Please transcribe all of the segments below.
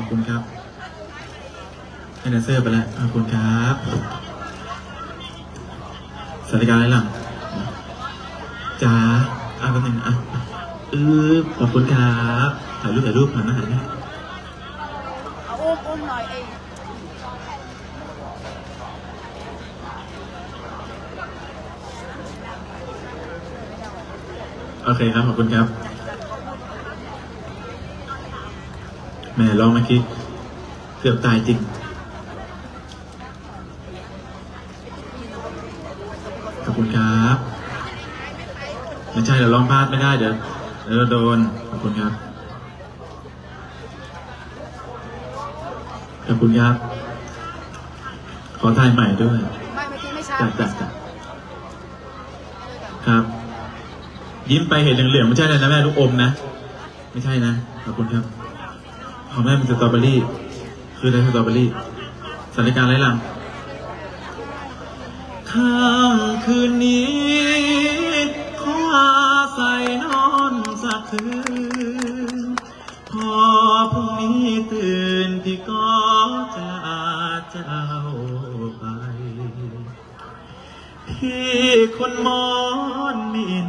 อบคุณครับให้แดนเซอร์ไปแล้วขอบคุณครับสวัสดิการอะไรหลังจ้าอะแป๊บนึงอะเออขอบคุณครับถ่ายรูปถ่ายรูปผ่านมาถ่ายรูปเอาอุ้มอุ้มหน่อยเองโอเคครับ ขอบคุณครับ แหม่ลองเมื่อกี้เกือบตายจริง ขอบคุณครับไม่ใช่เราลองพลาดไม่ได้เดี๋ยวเดี๋ยวเราโดน ขอบคุณครับ ขอบคุณครับ ขอถ่ายใหม่ด้วยไม่เมื่อกี้ไม่ใช่จัดจัดจัดครับ ยิ้มไปเห็นเหลืองๆไม่ใช่เลยนะแม่ลูกอมนะ ไม่ใช่นะ ขอบคุณครับ ของแม่เป็นสตรอเบอรี่ คืออะไรสตรอเบอรี่สถานการณ์ไรลังข้ามคืนนี้ขออาศัยนอนสักคืน พอพรุ่งนี้ตื่นพี่ก็จะเจ้าไปที่คนมอนมิน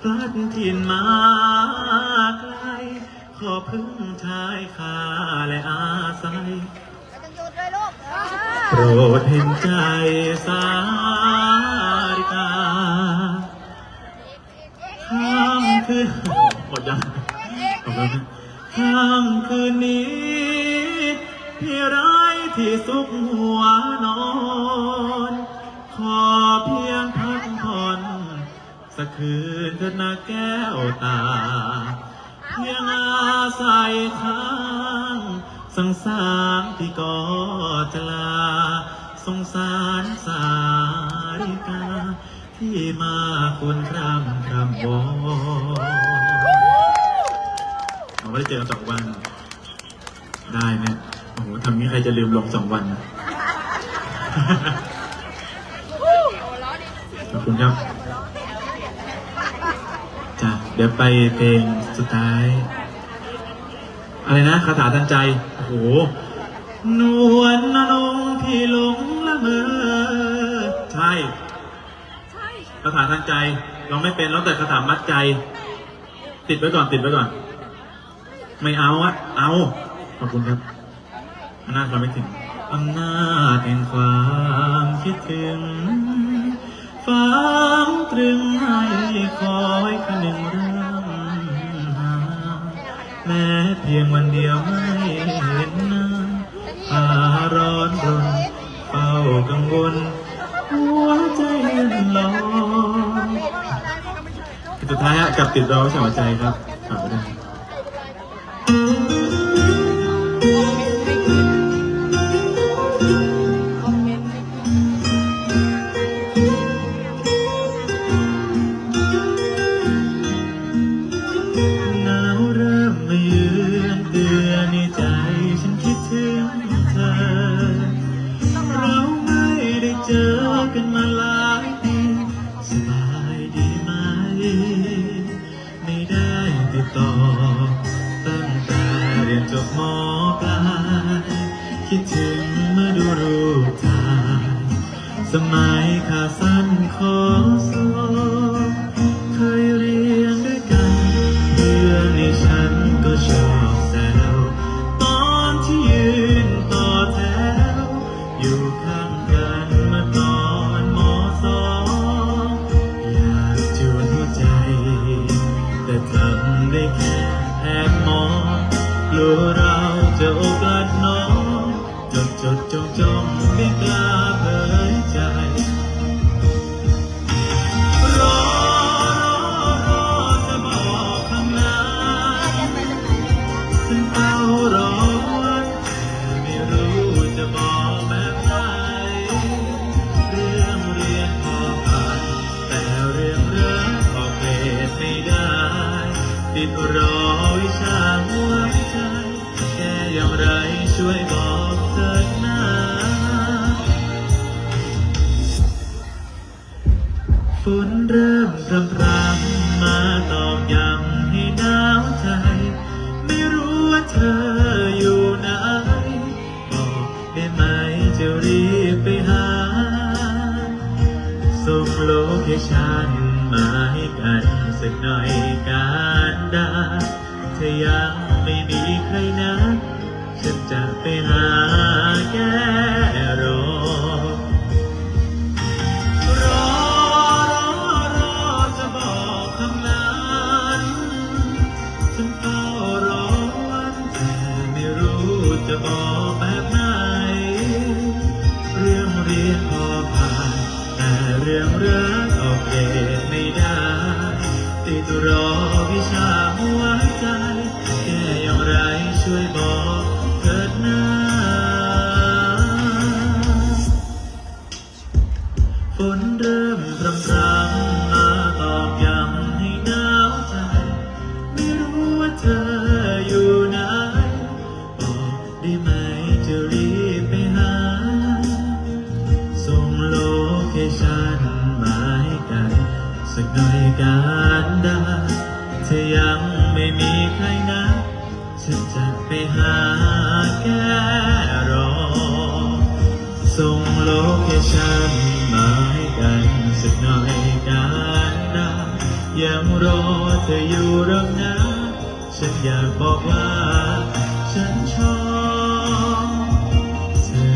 พลัดถิ่นมาไกล พึ่งชายคาและอาศัยไม่ต้องหยุดเลยลูกโปรดเห็นใจสาริกาข้ามคืนหมดยังขอบคุณครับข้ามคืนนี้พี่ไร้ที่สุขหัวนอน ขอเพียงพักผ่อนสักคืนเถิดนะแก้วตา เพียงอาศัยข้างสังสารที่ก็จะลา สงสารสาริกาที่มาคนครำคำวอนเราไม่ได้เจอกันสองวัน ได้ไหมโอ้โหทำนี้ใครจะลืมลงสองวันนะขอบคุณครับจ้ะ เดี๋ยวไปเพลงสุดท้าย อะไรนะคาถาทันใจ โอ้โห นวลนนงพี่หลงละเมอ ใช่ใช่คาถาทันใจ เร้องไม่เป็นร้องแต่คาถามัดใจ ติดไว้ก่อนติดไว้ก่อน ไม่เอาอะเอา ขอบคุณครับอำนาจความไม่ถึงอำนาจแห่งความคิดถึงฟังตรึงให้คอยคนึงเรื่ง แม้เพียงวันเดียวไม่เห็นหน้าอาร้อนรนเฝ้ากังวล หัวใจลอนลอยสุดท้ายฮะกับติดรอไว้ใส่หัวใจครับฝากไว้ด้วย กันมาหลายปีสบายดีไหม ไม่ได้ติดต่อ ตั้งแต่เรียนจบมปลายคิดถึงเมื่อดูรูปถ่ายสมัยขาสั้นขอส ติดรอวิชาหัวใจแค่อย่างไรช่วยบอกเถิดนะฝนเริ่มพรำพรำมาตอกย้ำให้หนาวใจ ไม่รู้ว่าเธออยู่ไหนบอกได้ไหมจะรีบไปหาส่งโลเคชั่น มาให้กันสักหน่อยการดาถ้ายังไม่มีใครนะฉันจะไปหาแก ติ สักหน่อยการได้ถ้ายังไม่มีใครนะ ฉันจะไปหาแก้รอ ส่งโลเคชั่นมาให้กันสักหน่อยการได้ยังรอเธออยู่หรอกนะ ฉันอยากบอกว่า ฉันชอบเธอ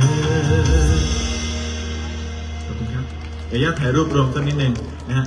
ขอบคุณครับเดี๋ยวญาติถ่ายรูปรวมสักนิดหนึ่งนะฮะ